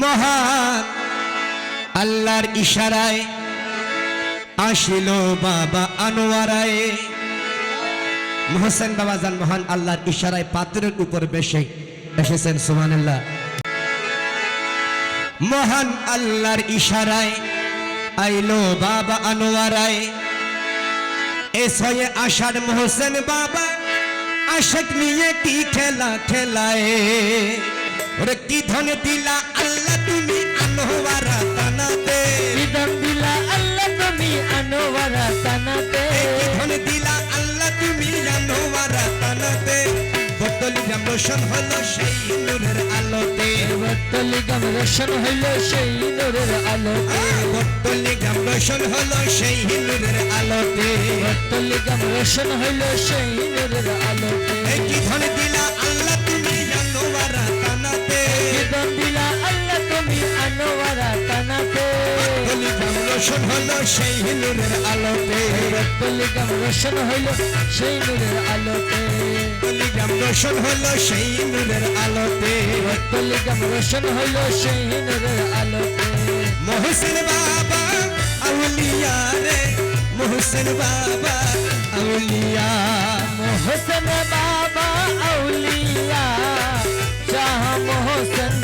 মহান। আল্লাহর ইশারায় আসিল বাবা আনোয়ারায়। মোহসেন বাবা জান মহান, আল্লাহর ইশারায় পাত্রের উপর বেশে এসেছেন, সুবহানাল্লাহ। মহান আল্লাহর ইশারায় আইলো বাবা আনোয়ারায়। এ ছয়ে আষাঢ় মোহসেন বাবা আশেক নিয়ে কি খেলা খেলায় ওরে কি ধনে দিলা আল্লাহ তুমি আনোয়ারা তানাতে বিধান দিলা আল্লাহ তুমি আনোয়ারা তানাতে কি ধনে দিলা আল্লাহ তুমি আনোয়ারা তানাতে বোতল জামোশন হলো সেই নূরের আলোতে। বর্তলি গাম রোশন হইল সেই নূরের আলোতে। বোতল জামোশন হলো সেই নূরের আলোতে। বর্তলি গাম রোশন হইল সেই নূরের আলোতে। কি ধনে দিলা জামোশন হলো সেই নূরের আলোতে। গাম রোশন হইল সেই নূরের আলোতে। পলিগ্রাম রোশন হলো সেই নূরের আলোতে। গাম রোশন হইল সেই নূরের আলোতে। মোহসেন বাবা আউলিয়া রে। মোহসেন বাবা আউলিয়া। মোহসেন বাবা আউলিয়া। শাহ মোহসেন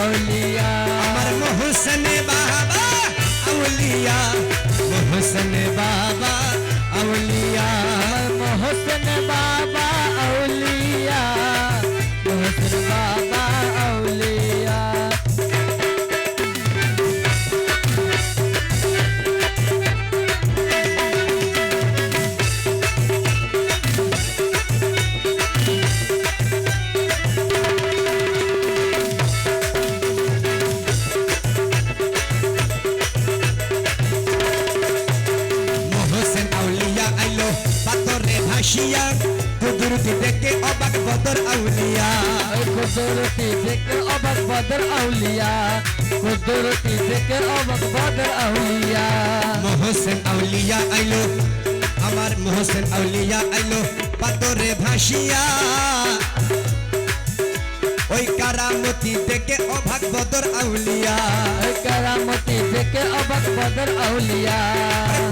আউলিয়া। আমার মোহসেন বাবা আউলিয়া মোহসেন বাবা পাতরে কুদরতি দেখে অবাক বদর আউলিয়া। কুদরতি দেখে অবাক বদর আউলিয়া। কুদরতি দেখে অবাক বদর আউলিয়া। মোহসেন আউলিয়া আইলো আমার মোহসেন আউলিয়া আইলো পাতরে ভাসিয়া। ওই কারামতি থেকে অভাগ বদর আউলিয়া। ওই কারামতি দেখে অবাক বদর আউলিয়া।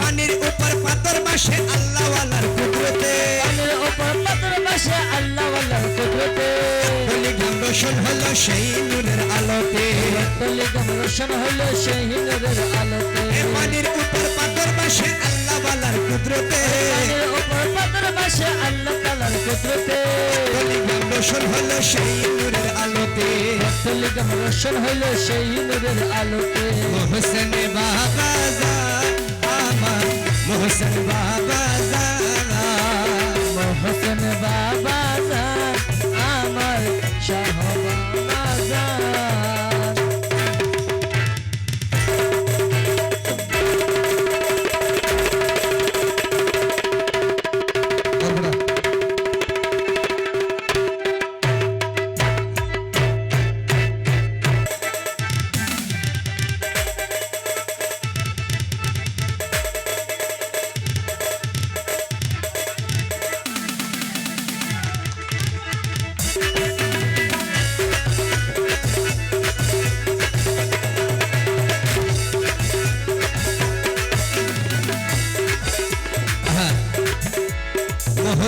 পানির উপর পাতর বাসে সেই নূরের আলোতে। তলি গম রোশন হইল সেই নূরের আলোতে পানির উপর পাতর বাসে আল্লাহ ওয়ালার কুদরতে উপর পাথর বসে আল্লাহ তালার কুদরতে। বলি রোশন হলো সেই নূরের আলোতে। তলি গম রোশন হইল সেই নূরের আলোতে মোহসেন বাবা আমার মোহসেন বাবা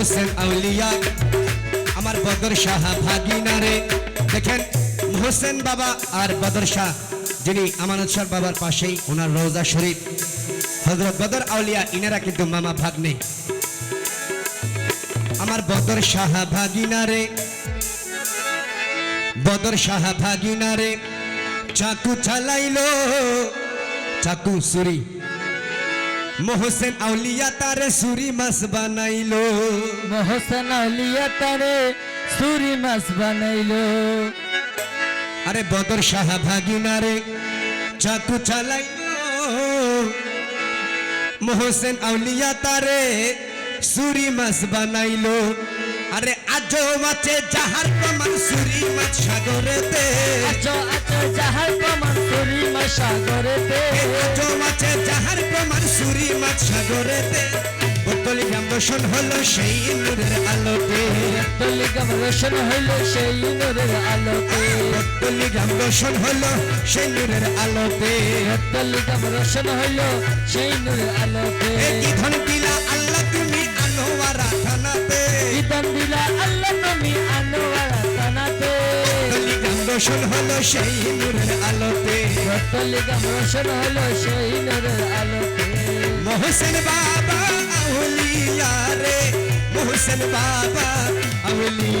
মোহসেন আউলিয়া, আমার বদর শাহ ভাগিনারে। দেখেন মোহসেন বাবা আর বদর শাহ, যিনি আমানত শাহ বাবার পাশেই ওনার রোজা শরীফ। হজরত বদর আউলিয়া, ইনারা কিন্তু মামা ভাগ্নে। আমার বদর শাহ ভাগিনারে, বদর শাহ ভাগিনারে, চাকু চালাইলো, চাকু সুরি মোহসেন আউলিয়া তারে সুরি মাছ বানাইলো। মোহসেন আউলিয়া তারে সুরি মাছ বানাইলো। আরে বদর শাহ ভাগিনারে চাকু চালাইলো। মোহসেন আউলিয়া তারে সুরি মাছ বানাইলো। আজও মাছে যাহার প্রমাণ সুরি মাছ সাগরেতে। আচো আচো যাহার প্রমাণ সুরি মাছ সাগরেতে। আজও মাছে যাহার প্রমাণ সুরি মাছ সাগরেতে। বোতলি গাম্বসন হলো সেই নূরের আলোতে। তলিগম রোশন হইল সেই নূরের আলোতে। টলিগ্রাম রোশন হলো সেই নূরের আলোতে। টলিগ্রাম রোশন হইল সেই নূরের আলোতে। কি ধন রোশন হলো সেই নূরের আলোতে। টলিগ্রাম রোশন হলো সেই নূরের আলোতে। মোহসেন বাবা আউলিয়া রে মোহসেন বাবা আউলিয়া